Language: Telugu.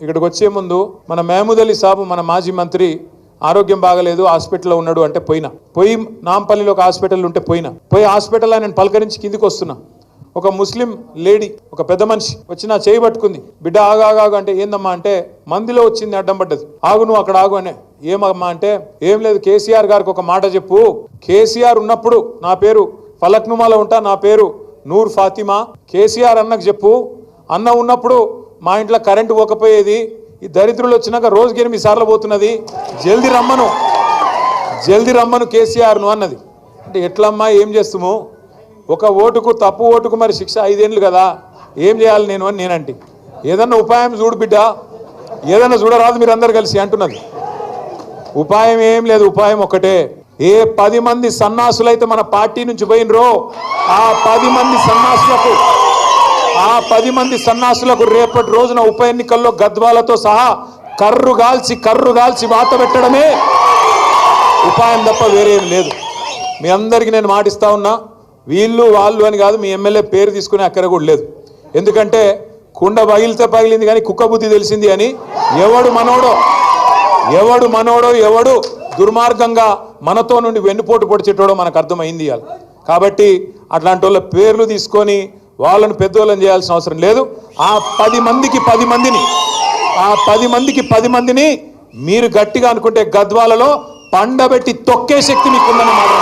ఇక్కడికి వచ్చే ముందు మన మహమూద్ అలీ సాబు మన మాజీ మంత్రి ఆరోగ్యం బాగలేదు హాస్పిటల్లో ఉన్నాడు అంటే పోయినా. పోయి నాంపల్లిలో ఒక హాస్పిటల్ ఉంటే పోయినా. పోయి హాస్పిటల్ ఆయన పలకరించి కిందికి వస్తున్నా. ఒక ముస్లిం లేడీ ఒక పెద్ద మనిషి వచ్చి నా చేయి పట్టుకుంది. బిడ్డ ఆగు అంటే ఏందమ్మా అంటే మందిలో వచ్చింది అడ్డం పడ్డది. ఆగు నువ్వు అక్కడ ఆగు అనే. ఏమమ్మా అంటే ఏం లేదు కేసీఆర్ గారికి ఒక మాట చెప్పు. కేసీఆర్ ఉన్నప్పుడు నా పేరు ఫలక్నుమాలో ఉంటా నా పేరు నూర్ ఫాతిమా. కేసీఆర్ అన్నకు చెప్పు. అన్న ఉన్నప్పుడు మా ఇంట్లో కరెంటు పోకపోయేది ఈ దరిద్రులు వచ్చినాక రోజుకి ఎనిమిది సార్లు పోతున్నది. జల్ది రమ్మను. జల్ది రమ్మను కేసీఆర్ను అన్నది. అంటే ఎట్లమ్మా ఏం చేస్తాము? ఒక ఓటుకు తప్పు ఓటుకు మరి శిక్ష ఐదేళ్ళు కదా. ఏం చేయాలి నేను అని నేనంటే. ఏదన్నా ఉపాయం చూడు బిడ్డ. ఏదన్నా చూడరాదు మీరు అందరు కలిసి అంటున్నది. ఉపాయం ఏం లేదు ఉపాయం ఒకటే ఏ పది మంది సన్నాసులైతే మన పార్టీ నుంచి పోయినరో ఆ పది మంది సన్నాసులకు ఆ పది మంది సన్నాసులకు రేపటి రోజున ఉప ఎన్నికల్లో గద్వాలతో సహా కర్రు గాల్చి కర్రు గాల్చి వాత పెట్టడమే ఉపాయం తప్ప వేరేం లేదు. మీ అందరికీ నేను మాటిస్తా ఉన్నా వీళ్ళు వాళ్ళు అని కాదు మీ ఎమ్మెల్యే పేరు తీసుకునే అక్కడ కూడా లేదు. ఎందుకంటే కుండ పగిలితే పగిలింది కానీ కుక్క బుద్ధి తెలిసింది అని ఎవడు మనోడో ఎవడు మనోడో ఎవడు దుర్మార్గంగా మనతో నుండి వెన్నుపోటు పొడిచేటోడో మనకు అర్థమైంది కాబట్టి అట్లాంటి వాళ్ళ పేర్లు తీసుకొని వాళ్ళను పెద్దోళ్ళని చేయాల్సిన అవసరం లేదు. ఆ పది మందికి పది మందిని ఆ పది మందికి పది మందిని మీరు గట్టిగా అనుకుంటే గద్వాలలో పండబెట్టి తొక్కే శక్తి మీకుందని మాట